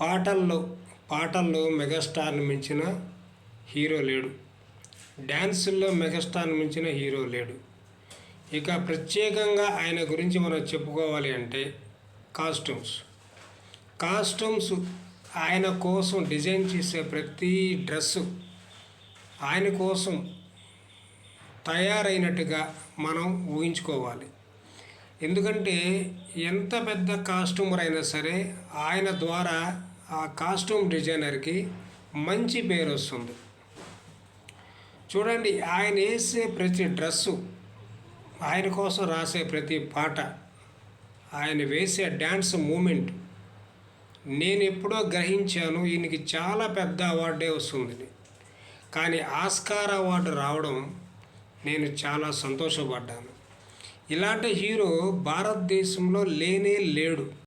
పాటల్లో పాటల్లో మెగాస్టార్ని మించిన హీరో లేడు. డ్యాన్సుల్లో మెగాస్టార్ని మించిన హీరో లేడు. ఇక ప్రత్యేకంగా ఆయన గురించి మనం చెప్పుకోవాలి అంటే కాస్ట్యూమ్స్. కాస్ట్యూమ్స్ ఆయన కోసం డిజైన్ చేసే ప్రతి డ్రెస్సు ఆయన కోసం తయారైనట్టుగా మనం ఊహించుకోవాలి. ఎందుకంటే ఎంత పెద్ద కాస్ట్యూమర్ అయినా సరే ఆయన ద్వారా ఆ కాస్ట్యూమ్ డిజైనర్కి మంచి పేరు వస్తుంది. చూడండి ఆయన వేసే ప్రతి డ్రెస్సు ఆయన కోసం రాసే ప్రతి పాట ఆయన వేసే డ్యాన్స్ మూమెంట్ నేను ఎప్పుడో గ్రహించాను ఈయనకి చాలా పెద్ద అవార్డే వస్తుంది. కానీ ఆస్కార్ అవార్డు రావడం నేను చాలా సంతోషపడ్డాను. ఇలాంటి హీరో భారతదేశంలో లేనే లేడు.